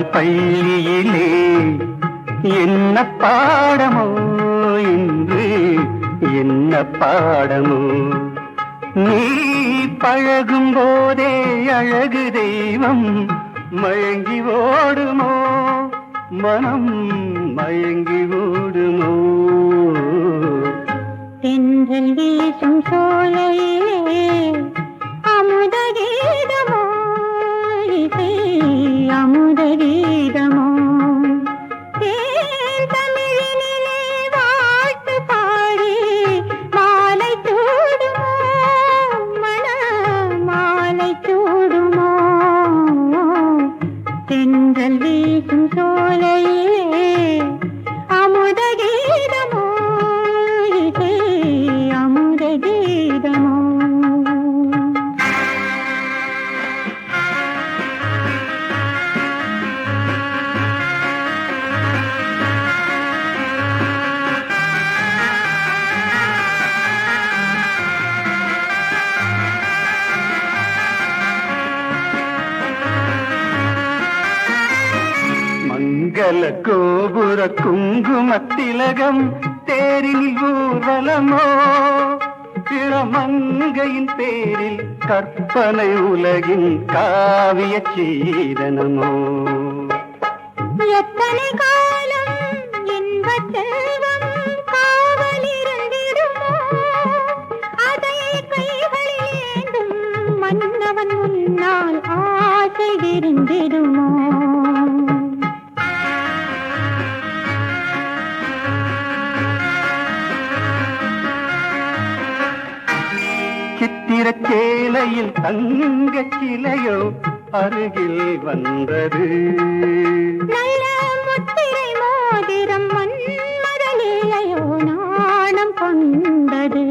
உங்கள் பள்ளியிலே என்ன பாடமோ இன்று என்ன பாடமோ? நீ பழகும் போதே அழகு தெய்வம் மயங்கி ஓடுமோ? மனம் மயங்கி ஓடுமோ? தென்றல் வீசும் சோலையிலே அமுதகீதமோ இசை அமுத கீதமோ இளமங்கையின் கற்பனை உலகின் காவிய சீதனமோ? எத்தனை காலம் இன்பச் செல்வம் காவலிருந்திடுமோ? அதை கைகளில் மன்னவன் முன்னால் ஆசை இருந்திருமோ சேலையில் தங்கச் சிலையோ அருகில் வந்தது. நல்ல முத்திரை மோதிரம் மன்மதலீலையோ நாணம் கொண்டது.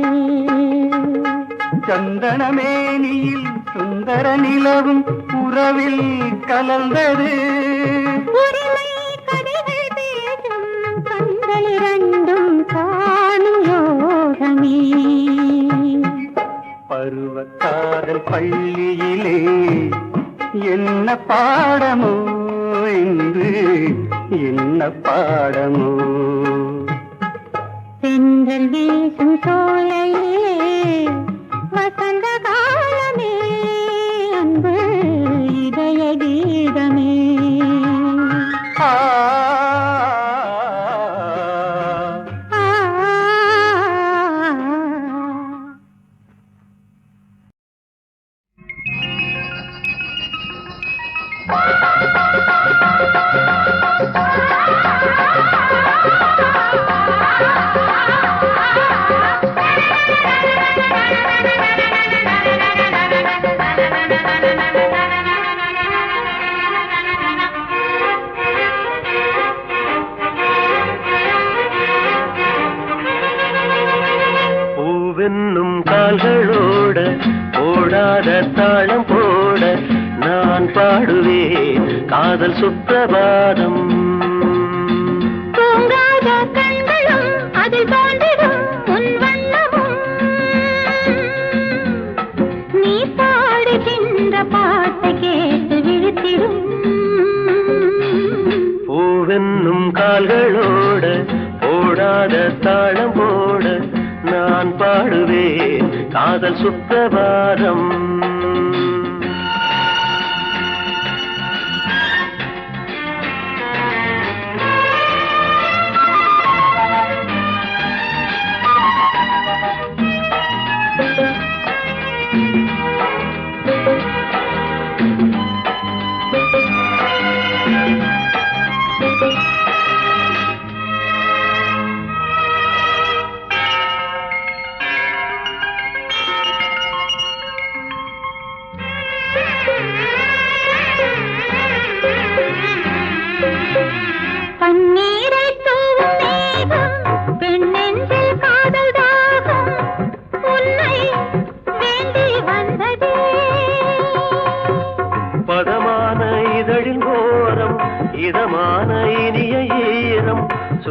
சந்தனமேனியில் சுந்தர நிலவும் உறவில் கலந்தது. கண்கள் இரண்டும் காணும் யோகமே. பருவக்காதல் பள்ளியிலே என்ன பாடமோ என்று என்ன பாடமோ? சென்றல் வீசும் சோலையிலே வசந்த காதல் சுப்பிரபாதம். தூங்காத கண்களும் அதில் தோன்றிடும் உன் வண்ணமும். நீ பாடுகின்ற பாட்டை கேட்டு விழித்திடும். பூவென்னும் கால்களோட ஓடாத தாளம் போட நான் பாடுவேன் காதல் சுப்பிரபாதம்.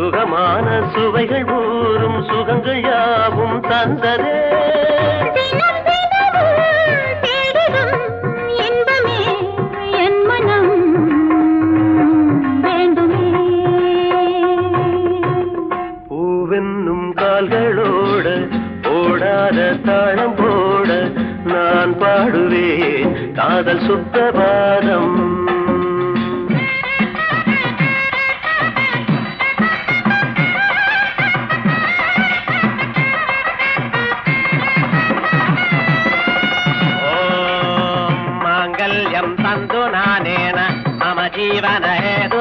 சுகமான சுவைகள் ஊறும் சுகங்கள் யாவும் தந்ததே. ಜೀವನ ಹೇದು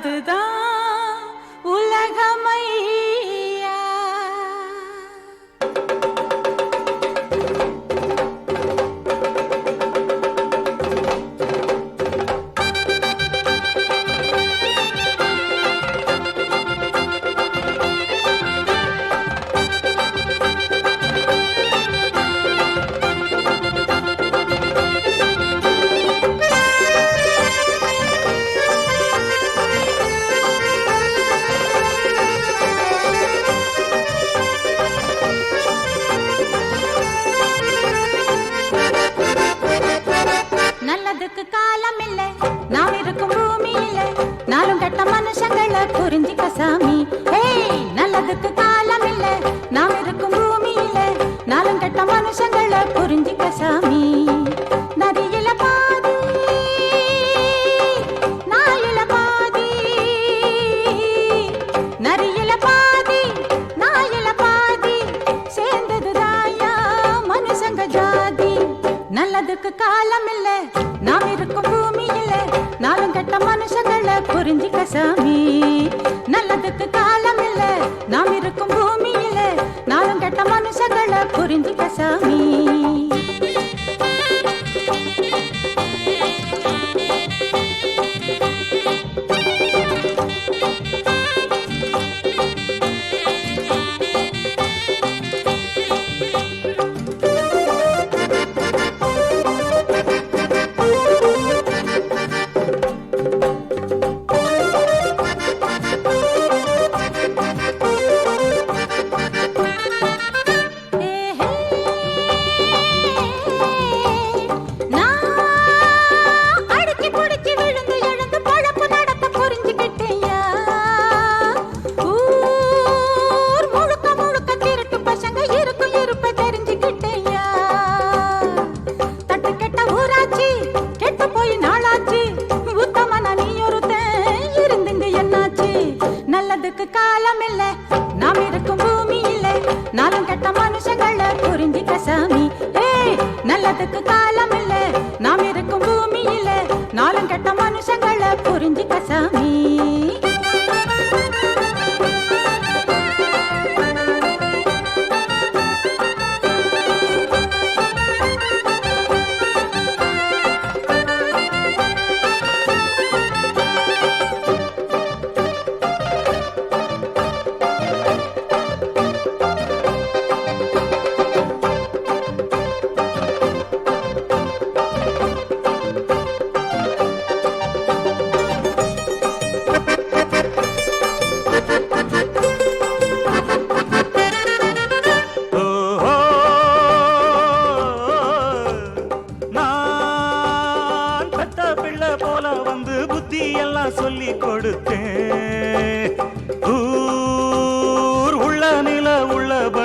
அதுதான்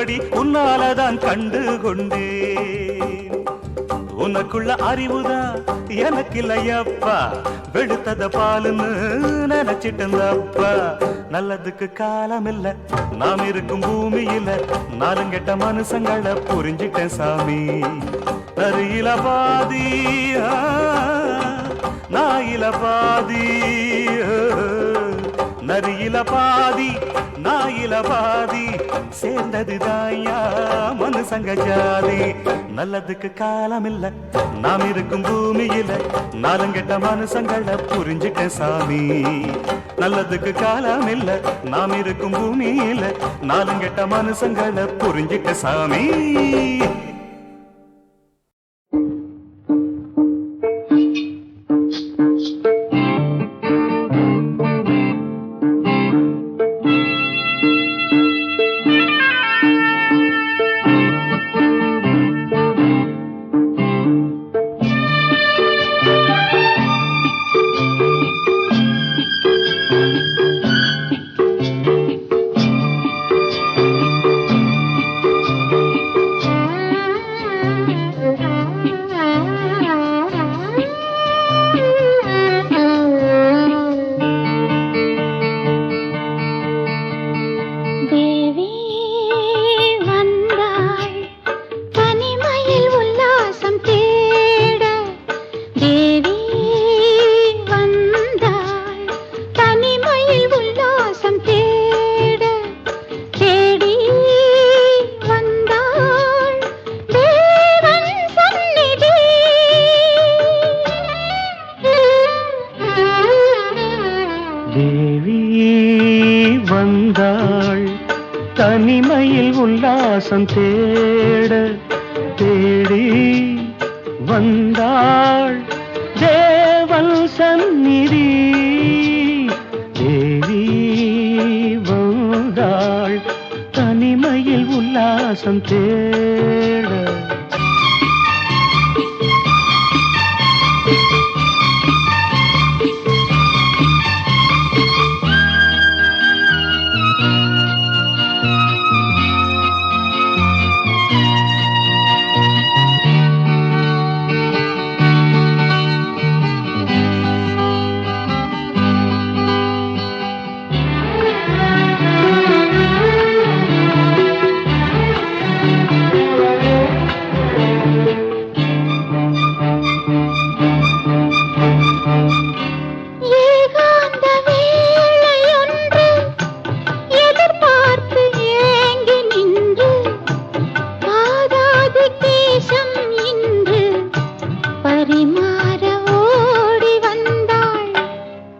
உருவடி உன்னாலதான் கண்டு கொண்டேன் உனக்குள்ள அறிவுதான் எனக்கு இல்லையப்பா வெளுத்தத பாலுன்னு நினைச்சிட்டப்பா நல்லதுக்கு காலம் இல்ல நாம் இருக்கும் பூமியில நாலுங்கெட்ட மனுஷங்களை புரிஞ்சிட்டேன் சாமி. நரியில பாதி நாயில பாதி ஆ. நரியில பாதி நாயில பாதி சேர்ந்தது தாயா மனுசங்க ஜாதி. நல்லதுக்கு காலம் இல்ல நாம் இருக்கும் பூமியில நாலுங்கெட்ட மனுஷங்களை புரிஞ்சுக்க சாமி. நல்லதுக்கு காலம் இல்ல நாம் இருக்கும் பூமியில நாலுங்கெட்ட மனுஷங்களை புரிஞ்சுக்க சாமி.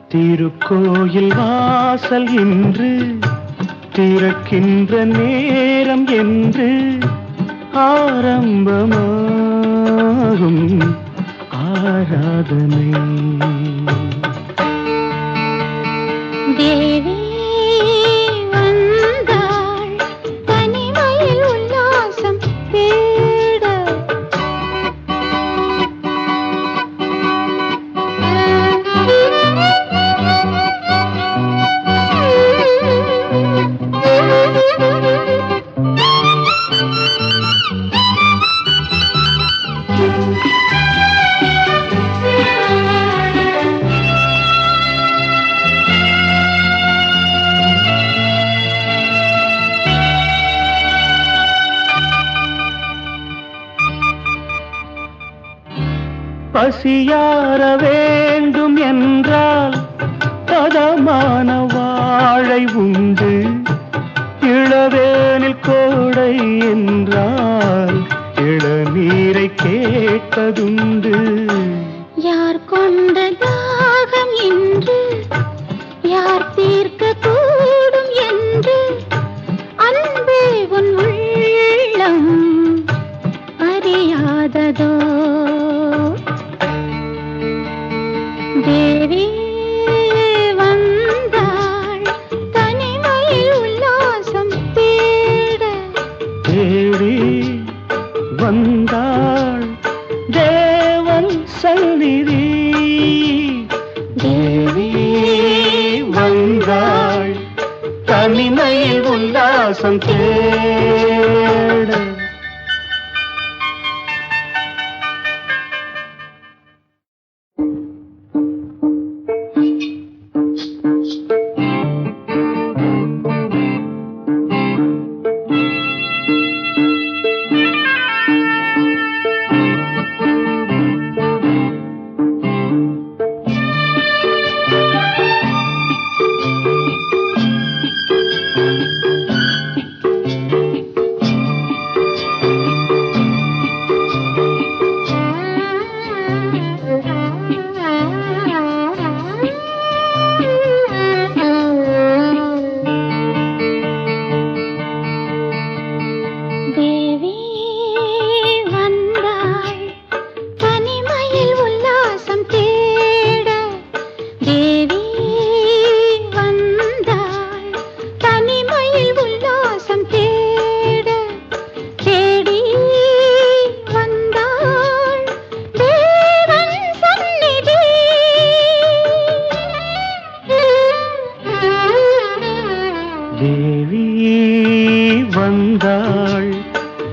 திருக்கோயில் வாசல் இன்று திறக்கின்ற நேரம் என்று ஆரம்பமாகும் ஆராதனை. தேவி பசியார வேண்டும் என்றால் பதமான வாழை உண்டு. இளவேனில் கோடை என்றால் இளநீரை கேட்டதுண்டு. யார் கொண்ட தாகம் இன்று? யார் தீர்க்க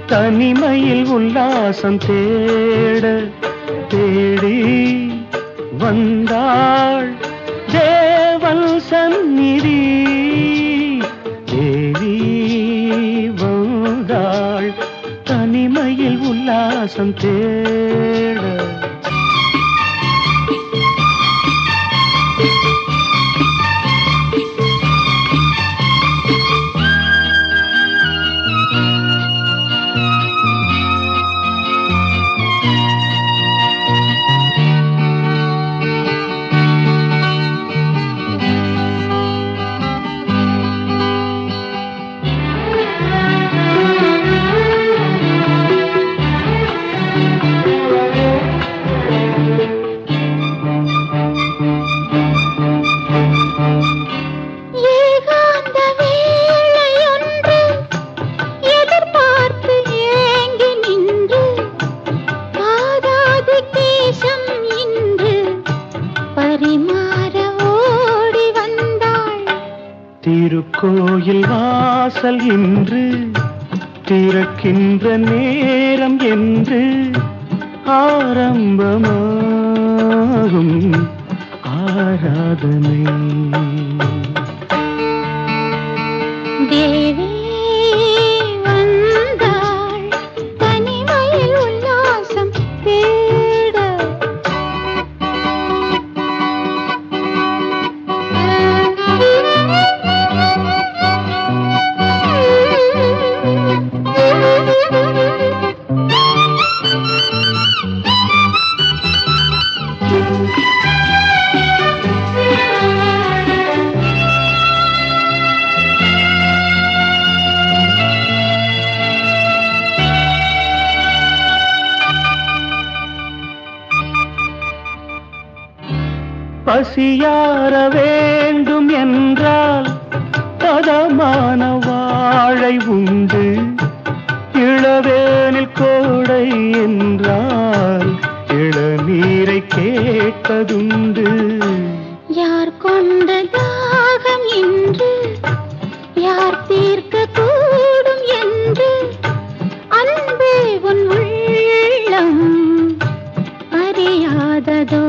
தனிமையில் உல்லாசம் தேட தேடி வந்தாள் தேவன் சந்நிதி. தேவி வந்தாள் தனிமையில் உல்லாசம் தேட. இன்று யார் கொண்ட தாகம் என்று யார் தீர்க்க கூடும் என்று? அன்பே உன் உள்ளம் அறியாததோ?